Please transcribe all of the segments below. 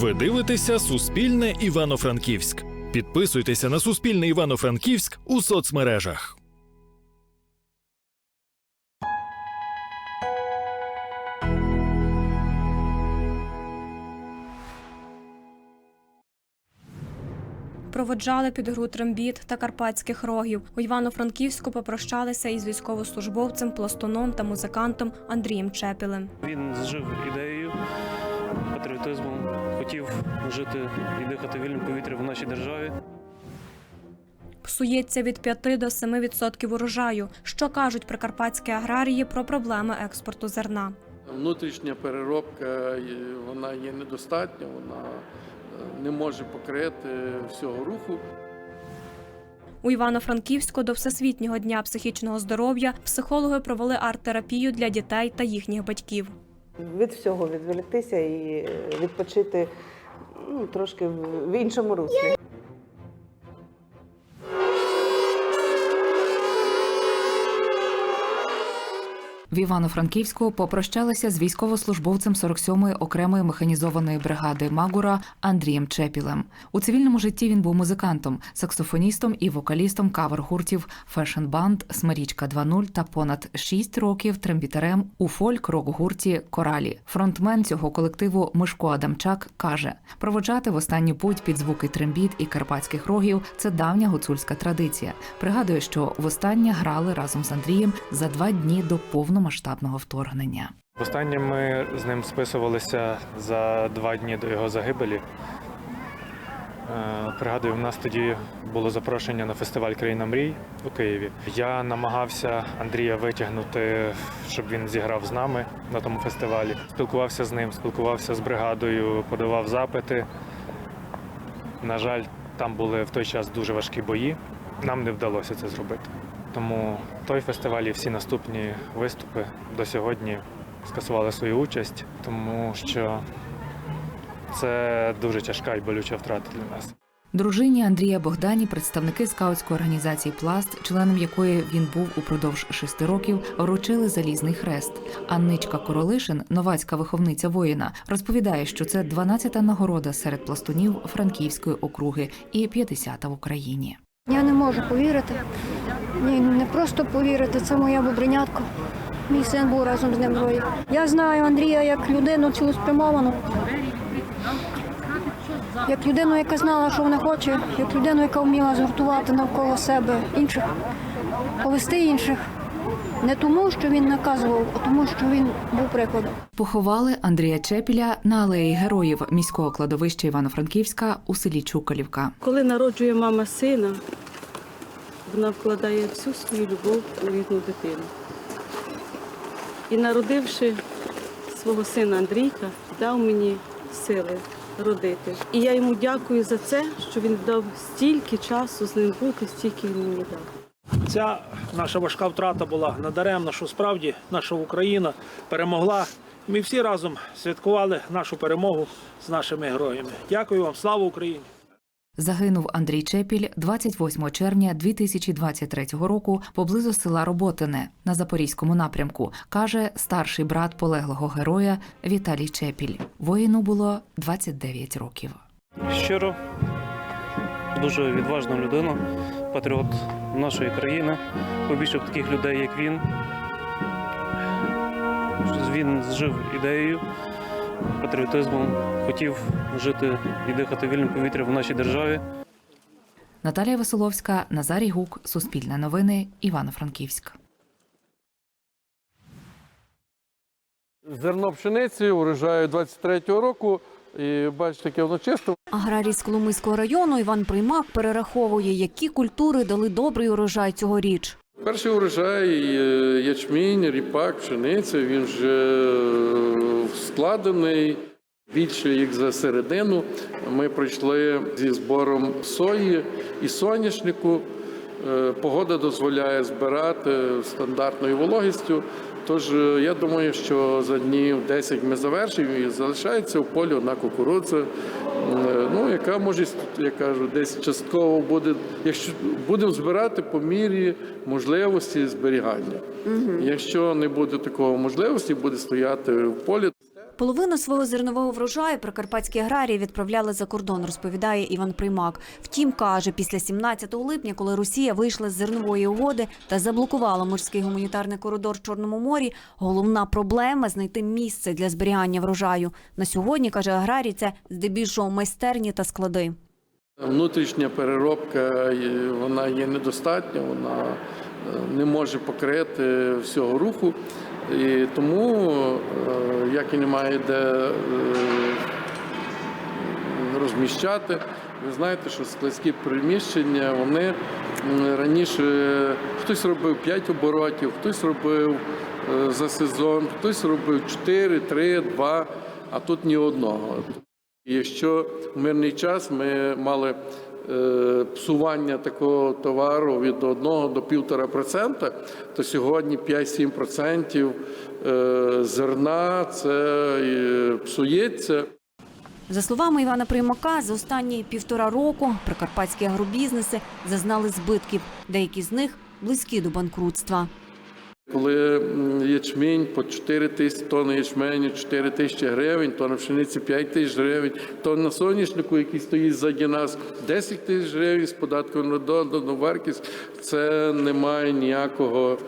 Ви дивитеся Суспільне Івано-Франківськ. Підписуйтеся на Суспільне Івано-Франківськ у соцмережах. Проводжали під гру трембіт та карпатських рогів. У Івано-Франківську попрощалися із військовослужбовцем, пластуном та музикантом Андрієм Чепілем. Він зжив ідеєю, патріотизмом, хотів жити і дихати вільним повітрям в нашій державі. Псується від 5 до 7 відсотків урожаю. Що кажуть прикарпатські аграрії про проблеми експорту зерна? Внутрішня переробка вона є недостатня, вона е, не може покрити всього руху. У Івано-Франківську до Всесвітнього дня психічного здоров'я психологи провели арт-терапію для дітей та їхніх батьків. Від всього відволіктися і е, відпочити ну, трошки в в іншому руслі. В Івано-Франківську попрощалися з військовослужбовцем 47-ї окремої механізованої бригади Магура Андрієм Чепілем. У цивільному житті він був музикантом, саксофоністом і вокалістом кавер-гуртів Fashion Band, Смирічка 2.0 та понад 6 років трембітарем у фольк-рок-гурті Коралі. Фронтмен цього колективу Мишко Адамчак каже: проводжати в останню путь під звуки трембіт і карпатських рогів це давня гуцульська традиція. Пригадує, що востаннє грали разом з Андрієм за два дні до повномасштабного вторгнення. Востаннє ми з ним списувалися за два дні до його загибелі. Е, Пригадую, в нас тоді було запрошення на фестиваль Країна мрій у Києві. Я намагався Андрія витягнути, щоб він зіграв з нами на тому фестивалі. Спілкувався з ним, спілкувався з бригадою, подавав запити. На жаль, там були в той час дуже важкі бої. Нам не вдалося це зробити. Тому той фестиваль і всі наступні виступи до сьогодні скасували свою участь, тому що це дуже тяжка і болюча втрата для нас. Дружині Андрія Богдані представники скаутської організації Пласт, членом якої він був упродовж шести років, вручили залізний хрест. Анничка Королишин, новацька виховниця воїна, розповідає, що це 12-та нагорода серед пластунів Франківської округи і 50-та в Україні. Я не можу повірити. Ні, не просто повірити, це моя бобринятка. Мій син був разом з ним двоє. Я знаю Андрія як людину цілеспрямовану, як людину, яка знала, що вона хоче, як людину, яка вміла згуртувати навколо себе інших, повести інших. Не тому, що він наказував, а тому, що він був прикладом. Поховали Андрія Чепіля на алеї героїв міського кладовища Івано-Франківська у селі Чукалівка. Коли народжує мама сина, вона вкладає всю свою любов у рідну дитину. І народивши свого сина Андрійка, дав мені сили родити. І я йому дякую за це, що він дав стільки часу з ним бути, стільки він мені дав. Ця наша важка втрата була надаремна, що справді наша Україна перемогла. Ми всі разом святкували нашу перемогу з нашими героями. Дякую вам, слава Україні! Загинув Андрій Чепіль 28 червня 2023 року поблизу села Роботине на Запорізькому напрямку, каже старший брат полеглого героя Віталій Чепіль. Воїну було 29 років. Щиро, дуже відважна людина, патріот нашої країни. Побільше б таких людей, як він. Він зжив ідеєю, патріотизмом, хотів жити і дихати вільним повітрям в нашій державі. Наталія Веселовська, Назарій Гук, Суспільне новини, Івано-Франківськ. Зерно пшениці урожаю 23-го року. І бачите, яке воно чисто. Аграрій з Коломийського району Іван Приймак перераховує, які культури дали добрий урожай цьогоріч. Перший урожай е, ячмінь, ріпак, пшениця. Він вже е, складений. Більше як за середину. Ми пройшли зі збором сої і соняшнику. Е, Погода дозволяє збирати стандартною вологістю. Тож е, я думаю, що за днів 10 ми завершимо і залишається в полі одна кукурудза, е, ну яка може, я кажу, десь частково буде, якщо будемо збирати по мірі можливості зберігання. Якщо не буде такої можливості, буде стояти в полі. Половину свого зернового врожаю прикарпатські аграрії відправляли за кордон, розповідає Іван Приймак. Втім, каже, після 17 липня, коли Росія вийшла з зернової угоди та заблокувала морський гуманітарний коридор в Чорному морі, головна проблема знайти місце для зберігання врожаю. На сьогодні каже аграрій, це здебільшого майстерні та склади. Внутрішня переробка вона є недостатня, вона е, не може покрити всього руху. І тому, е, як і немає де е, розміщати, ви знаєте, що складські приміщення вони раніше хтось робив 5 оборотів, хтось робив е, за сезон, хтось робив 4, 3, 2, а тут ні одного. І Якщо в мирний час ми мали псування такого товару від 1 до 1,5%, то сьогодні 5-7% е, зерна це е, псується. За словами Івана Приймака, за останні півтора року прикарпатські агробізнеси зазнали збитків. Деякі з них близькі до банкрутства. Коли ячмінь по 4 тисячі тонн ячменю, 4 тисячі гривень, тонна пшениці 5 тисяч гривень, тонна соняшнику, який стоїть ззаді нас, 10 тисяч гривень з податком на додану вартість, це немає ніякого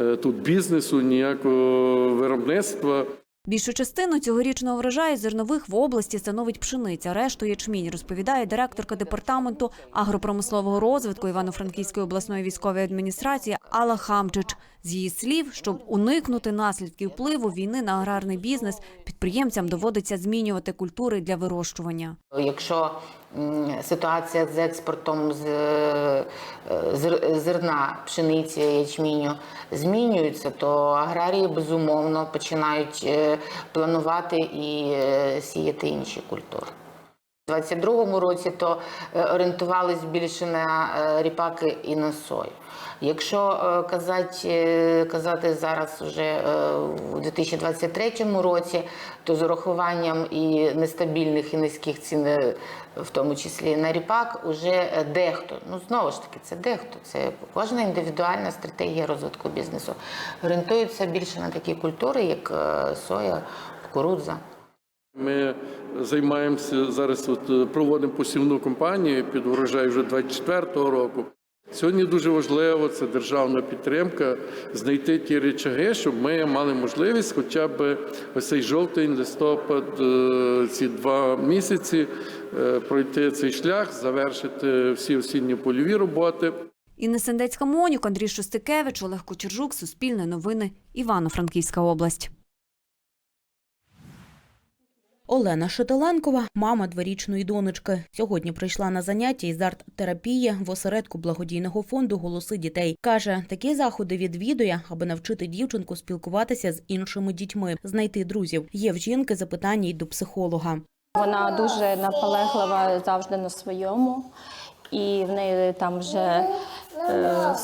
е, тут бізнесу, ніякого виробництва. Більшу частину цьогорічного врожаю зернових в області становить пшениця, решту ячмінь, розповідає директорка департаменту агропромислового розвитку Івано-Франківської обласної військової адміністрації Алла Хамчич. З її слів, щоб уникнути наслідків впливу війни на аграрний бізнес, підприємцям доводиться змінювати культури для вирощування. Якщо ситуація з експортом з е, зерна, пшениці, ячміню змінюється, то аграрії безумовно починають е, планувати і е, сіяти інші культури. У 22-му році то е, орієнтувались більше на е, ріпаки і на сою. Якщо е, казати, казати зараз вже у 2023 році, то з урахуванням і нестабільних і низьких цін, в тому числі на ріпак, уже дехто, ну знову ж таки, це дехто, це кожна індивідуальна стратегія розвитку бізнесу. Орієнтується більше на такі культури, як соя, кукурудза. Ми займаємося зараз, от е, проводимо посівну кампанію під урожай вже 24-го року. Сьогодні дуже важливо це державна підтримка, знайти ті речаги, щоб ми мали можливість, хоча б ось цей жовтень, листопад, е, ці два місяці е, пройти цей шлях, завершити всі осінні польові роботи. Інна Сендецька Монюк, Андрій Шостикевич, Олег Кочержук, Суспільне новини, Івано-Франківська область. Олена Шетеленкова, мама дворічної донечки, сьогодні прийшла на заняття із арт-терапії в осередку благодійного фонду Голоси дітей. каже, такі заходи відвідує, аби навчити дівчинку спілкуватися з іншими дітьми, знайти друзів. Є в жінки запитання й до психолога. Вона дуже наполеглива завжди на своєму, і в неї там вже е,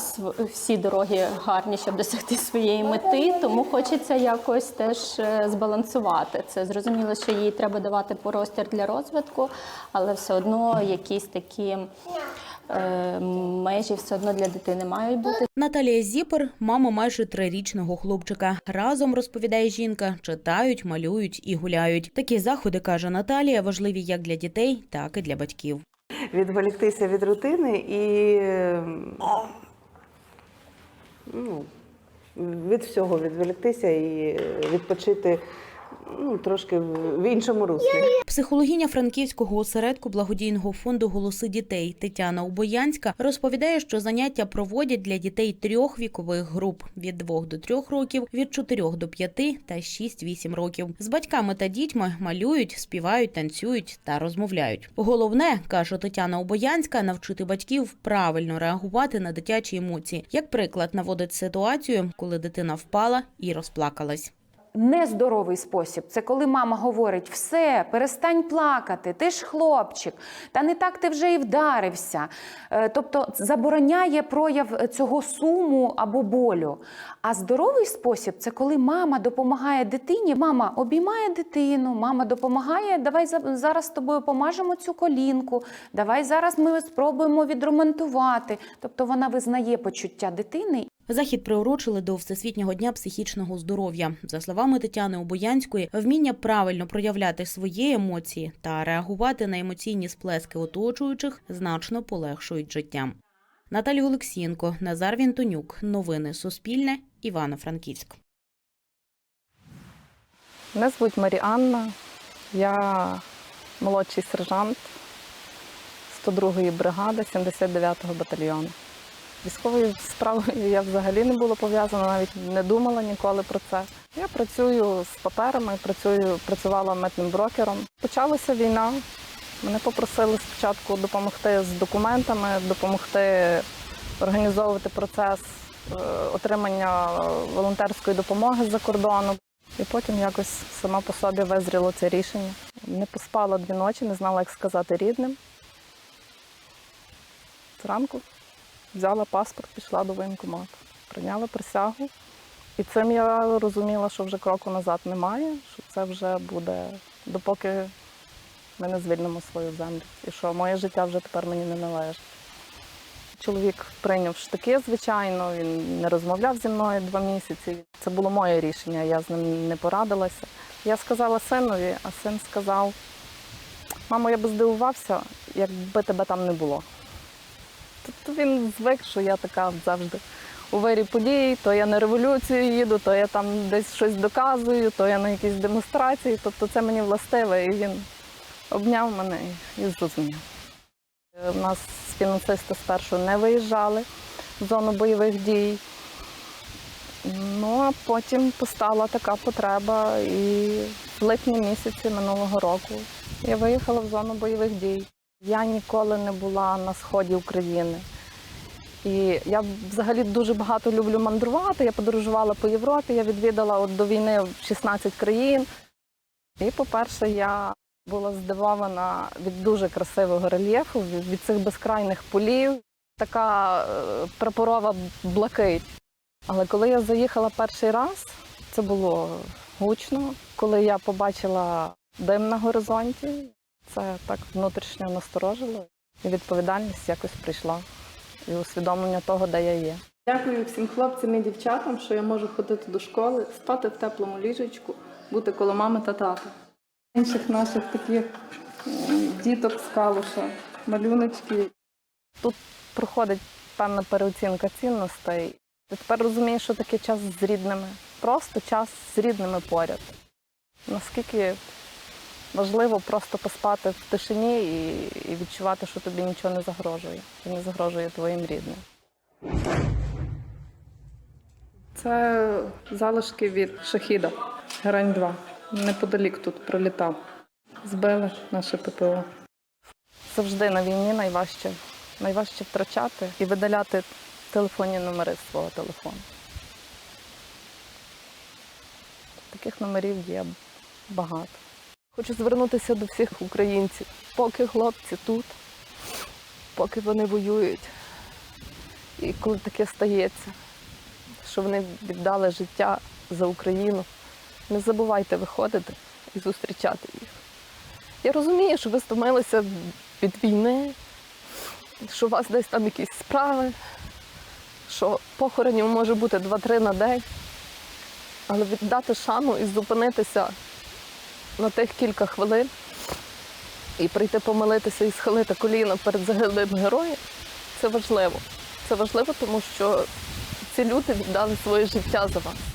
всі дороги гарні, щоб досягти своєї мети. Тому хочеться якось теж е, збалансувати це. Зрозуміло, що їй треба давати простір для розвитку, але все одно якісь такі е, межі все одно для дитини мають бути. Наталія Зіпер, мама майже трирічного хлопчика. Разом розповідає жінка, читають, малюють і гуляють. Такі заходи каже Наталія, важливі як для дітей, так і для батьків. Відволіктися від рутини і ну, від всього відволіктися і відпочити ну, трошки в іншому руслі. Психологиня франківського осередку благодійного фонду Голоси дітей Тетяна Убоянська розповідає, що заняття проводять для дітей трьох вікових груп від 2 до 3 років, від 4 до 5 та 6-8 років. З батьками та дітьми малюють, співають, танцюють та розмовляють. Головне каже Тетяна Убоянська, навчити батьків правильно реагувати на дитячі емоції. Як приклад наводить ситуацію, коли дитина впала і розплакалась. Нездоровий спосіб. Це коли мама говорить: все, перестань плакати, ти ж хлопчик, та не так ти вже і вдарився. Е, Тобто забороняє прояв цього суму або болю. А здоровий спосіб це коли мама допомагає дитині, мама обіймає дитину, мама допомагає, давай зараз з тобою помажемо цю колінку, давай зараз ми спробуємо відремонтувати. Тобто вона визнає почуття дитини Захід приурочили до Всесвітнього дня психічного здоров'я. За словами Тетяни Обоянської, вміння правильно проявляти свої емоції та реагувати на емоційні сплески оточуючих значно полегшують життя. Наталія Олексієнко, Назар Вінтонюк. Новини Суспільне. Івано-Франківськ. Мене звуть Маріанна, я молодший сержант 102-ї бригади 79-го батальйону. Військовою справою я взагалі не була пов'язана, навіть не думала ніколи про це. Я працюю з паперами, працюю, працювала митним брокером. Почалася війна. Мене попросили спочатку допомогти з документами, допомогти організовувати процес е, отримання волонтерської допомоги з-за кордону. І потім якось сама по собі визріло це рішення. Не поспала дві ночі, не знала, як сказати рідним. Зранку взяла паспорт, пішла до воєнкомату, прийняла присягу. І цим я розуміла, що вже кроку назад немає, що це вже буде, допоки ми не звільнимо свою землю. І що моє життя вже тепер мені не належить. Чоловік прийняв штики, звичайно, він не розмовляв зі мною два місяці. Це було моє рішення, я з ним не порадилася. Я сказала синові, а син сказав: мамо, я би здивувався, якби тебе там не було. Тобто він звик, що я така завжди у вирі подій, то я на революцію їду, то я там десь щось доказую, то я на якісь демонстрації. Тобто це мені властиве, і він обняв мене і- зрозумів. У нас фінансисти спершу не виїжджали в зону бойових дій. Ну а потім постала така потреба, і в липні місяці минулого року я виїхала в зону бойових дій. Я ніколи не була на сході України. І я взагалі дуже багато люблю мандрувати. Я подорожувала по Європі, я відвідала от до війни в 16 країн. І, по-перше, я була здивована від дуже красивого рельєфу, від, від цих безкрайних полів, така е, прапорова блакить. Але коли я заїхала перший раз, це було гучно. Коли я побачила дим на горизонті, це так внутрішньо насторожило. І відповідальність якось прийшла. І усвідомлення того, де я є. Дякую всім хлопцям і дівчатам, що я можу ходити до школи, спати в теплому ліжечку, бути коло мами та тата. Інших наших таких діток з калуша, малюночки. Тут проходить певна переоцінка цінностей. Ти тепер розумієш, що таке час з рідними. Просто час з рідними поряд. Наскільки важливо просто поспати в тишині і, відчувати, що тобі нічого не загрожує, і не загрожує твоїм рідним. Це залишки від шахіда, грань 2. Неподалік тут пролітав. Збили наше ППО. Завжди на війні найважче, найважче втрачати і видаляти телефонні номери з свого телефону. Таких номерів є багато. Хочу звернутися до всіх українців. Поки хлопці тут, поки вони воюють, і коли таке стається, що вони віддали життя за Україну, не забувайте виходити і зустрічати їх. Я розумію, що ви стомилися від війни, що у вас десь там якісь справи, що похоронів може бути 2-3 на день, але віддати шану і зупинитися на тих кілька хвилин і прийти помилитися і схилити коліна перед загиблим героєм це важливо. Це важливо, тому що ці люди віддали своє життя за вас.